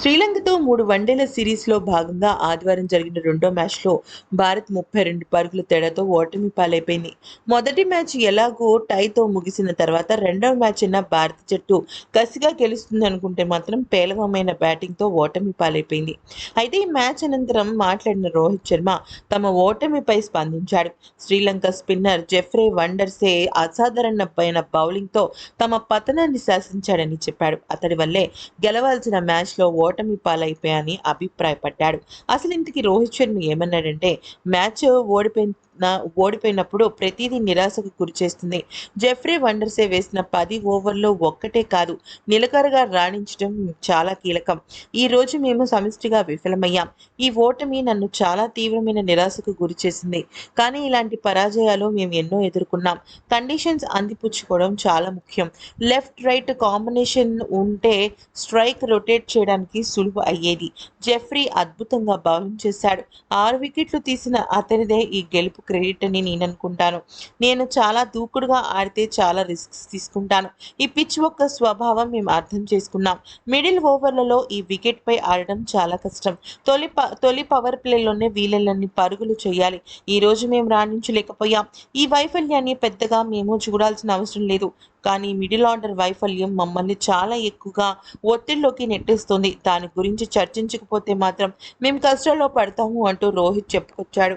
శ్రీలంకతో మూడు వన్డేల సిరీస్లో భాగంగా ఆదివారం జరిగిన రెండో మ్యాచ్లో భారత్ ముప్పై రెండు పరుగుల తేడాతో ఓటమి పాలైపోయింది. మొదటి మ్యాచ్ ఎలాగో టైతో ముగిసిన తర్వాత రెండవ మ్యాచ్ అయిన భారత జట్టు కసిగా గెలుస్తుంది అనుకుంటే మాత్రం పేలవమైన బ్యాటింగ్తో ఓటమి పాలైపోయింది. అయితే ఈ మ్యాచ్ అనంతరం మాట్లాడిన రోహిత్ శర్మ తమ ఓటమిపై స్పందించాడు. శ్రీలంక స్పిన్నర్ జెఫ్రే వండర్సే అసాధారణమైన బౌలింగ్తో తమ పతనాన్ని శాసించాడని చెప్పాడు. అతడి వల్లే గెలవాల్సిన మ్యాచ్లో ఓటమి పాలైపోయాని అభిప్రాయపడ్డాడు. అసలు ఇంతకీ రోహిత్ శర్మ ఏమన్నాడంటే మ్యాచ్ ఓడిపోయిన ఓడిపోయినప్పుడు ప్రతిదీ నిరాశకు గురిచేస్తుంది జెఫ్రీ వండర్సే వేసిన పది ఓవర్లో ఒక్కటే కాదు నిలకడగా రాణించడం చాలా కీలకం. ఈ రోజు మేము సమిష్టిగా విఫలమయ్యాం. ఈ ఓటమి నన్ను చాలా తీవ్రమైన నిరాశకు గురిచేసింది కానీ ఇలాంటి పరాజయాలు మేము ఎన్నో ఎదుర్కొన్నాం. కండిషన్స్ అందిపుచ్చుకోవడం చాలా ముఖ్యం. లెఫ్ట్ రైట్ కాంబినేషన్ ఉంటే స్ట్రైక్ రొటేట్ చేయడానికి సులువు అయ్యేది. జెఫ్రీ అద్భుతంగా బౌలింగ్ చేశాడు ఆరు వికెట్లు తీసిన అతనిదే ఈ గెలుపు క్రెడిట్ అని నేను అనుకుంటాను. నేను చాలా దూకుడుగా ఆడితే చాలా రిస్క్స్ తీసుకుంటాను. ఈ పిచ్ యొక్క స్వభావం మేము అర్థం చేసుకున్నాం. మిడిల్ ఓవర్లలో ఈ వికెట్పై ఆడడం చాలా కష్టం. తొలి ప తొలి పవర్ ప్లేలోనే వీళ్ళని పరుగులు చేయాలి. ఈ రోజు మేము రాణించలేకపోయాం. ఈ వైఫల్యాన్ని పెద్దగా మేము చూడాల్సిన అవసరం లేదు. కానీ మిడిల్ ఆర్డర్ వైఫల్యం మమ్మల్ని చాలా ఎక్కువగా ఒత్తిడిలోకి నెట్టేస్తుంది. దాని గురించి చర్చించకపోతే మాత్రం మేము కష్టాల్లో పడతాము అంటూ రోహిత్ చెప్పుకొచ్చాడు.